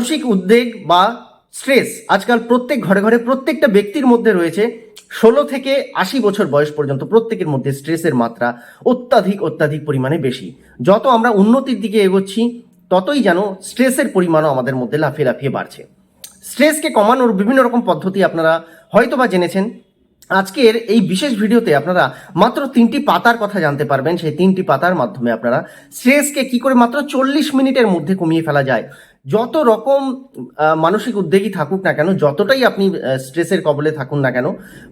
মানসিক উদ্বেগ বা স্ট্রেস আজকাল প্রত্যেক ঘরে ঘরে প্রত্যেকটা ব্যক্তির মধ্যে রয়েছে। ষোলো থেকে আশি বছর বয়স পর্যন্ত প্রত্যেকের মধ্যে স্ট্রেসের মাত্রা অত্যাধিক অত্যাধিক পরিমাণে বেশি। যত আমরা উন্নতির দিকে এগোচ্ছি, ততই যেন স্ট্রেসের পরিমাণও আমাদের মধ্যে লাফিয়ে লাফিয়ে বাড়ছে। স্ট্রেসকে কমানোর বিভিন্ন রকম পদ্ধতি আপনারা হয়তোবা জেনেছেন। আজকের এই বিশেষ ভিডিওতে আপনারা মাত্র তিনটি পাতার কথা জানতে পারবেন। সেই তিনটি পাতার মাধ্যমে আপনারা স্ট্রেসকে কি করে মাত্র চল্লিশ মিনিটের মধ্যে কমিয়ে ফেলা যায় যত রকম মানসিক উদ্বেগই থাকুক না কেন, যতটাই আপনি স্ট্রেসের কবলে থাকুন না কেন,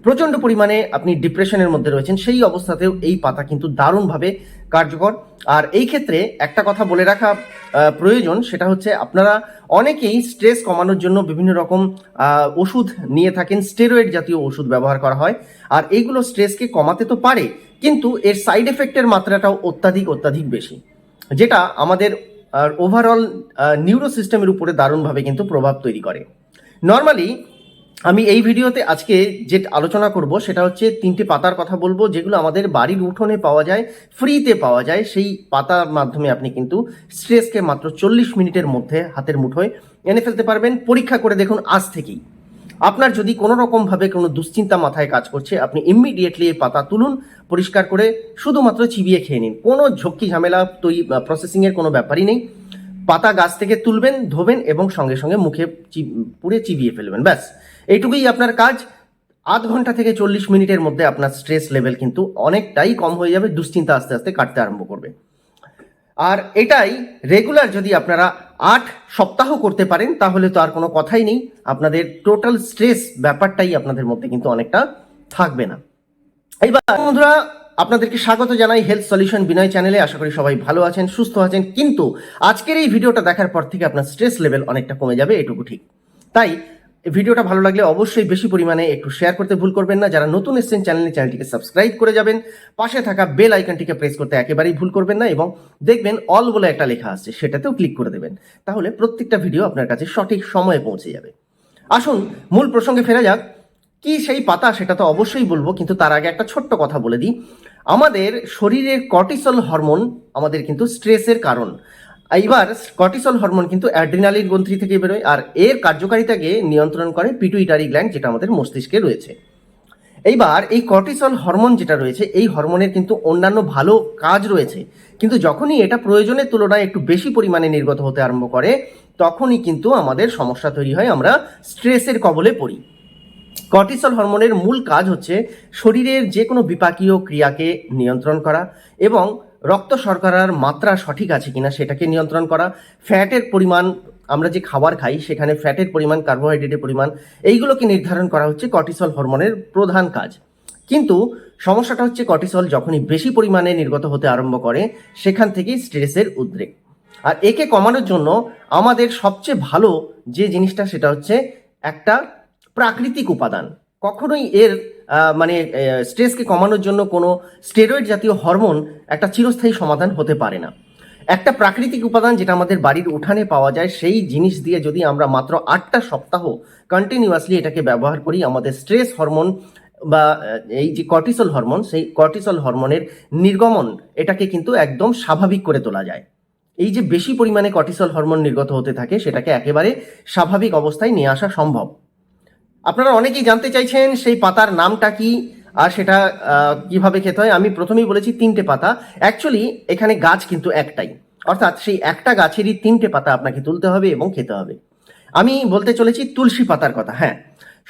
প্রচণ্ড পরিমাণে আপনি ডিপ্রেশনের মধ্যে রয়েছেন, সেই অবস্থাতেও এই পাতা কিন্তু দারুণভাবে কার্যকর। আর এই ক্ষেত্রে একটা কথা বলে রাখা প্রয়োজন, সেটা হচ্ছে আপনারা অনেকেই স্ট্রেস কমানোর জন্য বিভিন্ন রকম ওষুধ নিয়ে থাকেন স্টেরয়েড জাতীয় ওষুধ ব্যবহার করা হয়। আর এইগুলো স্ট্রেসকে কমাতে তো পারে, কিন্তু এর সাইড এফেক্টের মাত্রাটাও অত্যাধিক অত্যাধিক বেশি। যেটা আমাদের ওভারঅল নিউরো সিস্টেমের উপরে দারুণভাবে কিন্তু প্রভাব তৈরি করে। নর্মালি আমি এই ভিডিওতে আজকে যে আলোচনা করব সেটা হচ্ছে তিনটে পাতার কথা বলব, যেগুলো আমাদের বাড়ির উঠোনে পাওয়া যায় ফ্রিতে পাওয়া যায়। সেই পাতার মাধ্যমে আপনি কিন্তু স্ট্রেসকে মাত্র চল্লিশ মিনিটের মধ্যে হাতের মুঠোয় এনে ফেলতে পারবেন। পরীক্ষা করে দেখুন আজ থেকেই। আপনার যদি কোনো রকমভাবে কোনো দুশ্চিন্তা মাথায় কাজ করছে, আপনি ইমিডিয়েটলি এই পাতা তুলুন, পরিষ্কার করে শুধুমাত্র চিবিয়ে খেয়ে নিন। কোনো ঝক্কি ঝামেলা তৈরি প্রসেসিংয়ের কোনো ব্যাপারই নেই। পাতা গাছ থেকে তুলবেন, ধোবেন এবং সঙ্গে সঙ্গে মুখে পুড়ে চিবিয়ে ফেলবেন, ব্যাস। এইটুকুই আপনার কাজ। আধ ঘণ্টা থেকে চল্লিশ মিনিটের মধ্যে আপনার স্ট্রেস লেভেল কিন্তু অনেকটাই কম হয়ে যাবে, দুশ্চিন্তা আস্তে আস্তে কাটতে আরম্ভ করবে। আর এটাই রেগুলার যদি আপনারা আট সপ্তাহ করতে পারেন, তাহলে তো আর কোনো কথাই নেই। আপনাদের টোটাল স্ট্রেস ব্যাপারটাই আপনাদের মধ্যে কিন্তু অনেকটা থাকবে না। এইবার বন্ধুরা, আপনাদেরকে স্বাগত জানাই হেলথ সলিউশন বিনয় চ্যানেলে আশা করি সবাই ভালো আছেন, সুস্থ আছেন। কিন্তু আজকের এই ভিডিওটা দেখার পর থেকে আপনার স্ট্রেস লেভেল অনেকটা কমে যাবে, এটুকু ঠিক। তাই ভিডিওটা ভালো লাগলে অবশ্যই বেশি পরিমাণে একটু শেয়ার করতে ভুল করবেন না। যারা নতুন এসেছেন চ্যানেলে চ্যানেলটিকে সাবস্ক্রাইব করে যাবেন। পাশে থাকা বেল আইকনটিকে প্রেস করতে একেবারেই ভুল করবেন না এবং দেখবেন অল বলে একটা লেখা আছে, সেটাতেও ক্লিক করে দেবেন। তাহলে প্রত্যেকটা ভিডিও আপনার কাছে সঠিক সময়ে পৌঁছে যাবে। আসুন, মূল প্রসঙ্গে ফেরা যাক। কি সেই পাতা, সেটা তো অবশ্যই বলব, কিন্তু তার আগে একটা ছোট্ট কথা বলে দিই। আমাদের শরীরের কর্টিসল হরমোন আমাদের কিন্তু স্ট্রেসের কারণ। এইবার কর্টিসল হরমোন কিন্তু অ্যাড্রিনালিন গ্রন্থি থেকে বেরোয় আর এর কার্যকারিতাকে নিয়ন্ত্রণ করে পিটুইটারি গ্ল্যান্ড যেটা আমাদের মস্তিষ্কে রয়েছে। এইবার এই কর্টিসল হরমোন যেটা রয়েছে, এই হরমোনের কিন্তু অন্যান্য ভালো কাজ রয়েছে। কিন্তু যখনই এটা প্রয়োজনের তুলনায় একটু বেশি পরিমাণে নির্গত হতে আরম্ভ করে, তখনই কিন্তু আমাদের সমস্যা তৈরি হয়, আমরা স্ট্রেসের কবলে পড়ি। কর্টিসল হরমোনের মূল কাজ হচ্ছে শরীরের যে কোনো বিপাকীয় ক্রিয়াকে নিয়ন্ত্রণ করা এবং রক্ত শর্করার মাত্রা সঠিক আছে কিনা সেটাকে নিয়ন্ত্রণ করা, ফ্যাটের পরিমাণ, আমরা যে খাবার খাই সেখানে ফ্যাটের পরিমাণ, কার্বোহাইড্রেটের পরিমাণ, এইগুলোকে নির্ধারণ করা হচ্ছে কর্টিসল হরমোনের প্রধান কাজ। কিন্তু সমস্যাটা হচ্ছে কর্টিসল যখনই বেশি পরিমাণে নির্গত হতে আরম্ভ করে, সেখান থেকেই স্ট্রেসের উদ্রেক। আর একে কমানোর জন্য আমাদের সবচেয়ে ভালো যে জিনিসটা সেটা হচ্ছে একটা প্রাকৃতিক উপাদান। কখনোই এর মানে স্ট্রেসকে কমানোর জন্য কোনো স্টেরয়েড জাতীয় হরমোন একটা চিরস্থায়ী সমাধান হতে পারে না। একটা প্রাকৃতিক উপাদান যেটা আমাদের বাড়ির উঠানে পাওয়া যায়, সেই জিনিস দিয়ে যদি আমরা মাত্র আটটা সপ্তাহ কন্টিনিউয়াসলি এটাকে ব্যবহার করি, আমাদের স্ট্রেস হরমোন বা এই যে কর্টিসল হরমোন সেই কর্টিসল হরমোনের নির্গমন এটাকে কিন্তু একদম স্বাভাবিক করে তোলা যায়। এই যে বেশি পরিমাণে কর্টিসল হরমোন নির্গত হতে থাকে, সেটাকে একেবারে স্বাভাবিক অবস্থায় নিয়ে আসা সম্ভব। আপনারা অনেকেই জানতে চাইছেন সেই পাতার নামটা কি আর সেটা কীভাবে খেতে হয়। আমি প্রথমেই বলেছি তিনটে পাতা। অ্যাকচুয়ালি এখানে গাছ কিন্তু একটাই। অর্থাৎ সেই একটা গাছেরই তিনটে পাতা আপনাকে তুলতে হবে এবং খেতে হবে। আমি বলতে চলেছি তুলসী পাতার কথা হ্যাঁ।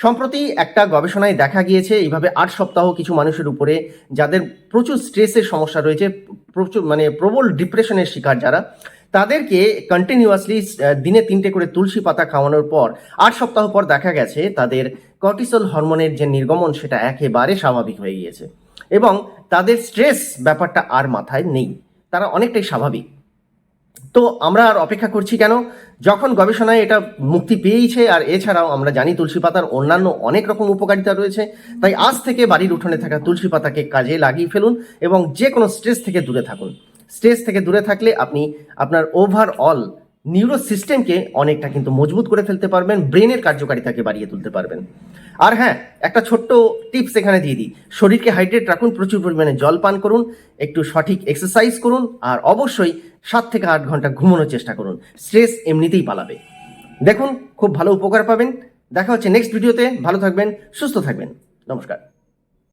সম্প্রতি একটা গবেষণায় দেখা গিয়েছে, এইভাবে আট সপ্তাহ কিছু মানুষের উপরে যাদের প্রচুর স্ট্রেসের সমস্যা রয়েছে, প্রচুর মানে প্রবল ডিপ্রেশনের শিকার যারা তাদেরকে কন্টিনিউয়াসলি দিনে তিনটে করে তুলসী পাতা খাওয়ানোর পর আট সপ্তাহ পর দেখা গেছে তাদের কর্টিসল হরমোনের যে নির্গমন সেটা একেবারে স্বাভাবিক হয়ে গিয়েছে। এবং তাদের স্ট্রেস ব্যাপারটা আর মাথায় নেই। তারা অনেকটাই স্বাভাবিক। তো আমরা আর অপেক্ষা করছি কেন? যখন গবেষণায় এটা মুক্তি পেয়েছে আর এছাড়াও আমরা জানি তুলসী পাতার অন্যান্য অনেক রকম উপকারিতা রয়েছে, তাই আজ থেকে বাড়ির উঠোনে থাকা তুলসী পাতাকে কাজে লাগিয়ে ফেলুন এবং যে কোনো স্ট্রেস থেকে দূরে থাকুন। স্ট্রেস থেকে দূরে থাকলে আপনি আপনার ওভারঅল নিউরো সিস্টেমকে অনেকটা কিন্তু মজবুত করে ফেলতে পারবেন ব্রেনের কার্যকারিতাকে বাড়িয়ে তুলতে পারবেন। আর হ্যাঁ একটা ছোট্ট টিপস এখানে দিয়ে দিই। শরীরকে হাইড্রেট রাখুন, প্রচুর পরিমাণে জল পান করুন, একটু সঠিক এক্সারসাইজ করুন, আর অবশ্যই সাত থেকে আট ঘণ্টা ঘুমানোর চেষ্টা করুন। স্ট্রেস এমনিতেই পালাবে দেখুন, খুব ভালো উপকার পাবেন। দেখা হচ্ছে নেক্সট ভিডিওতে ভালো থাকবেন, সুস্থ থাকবেন। নমস্কার।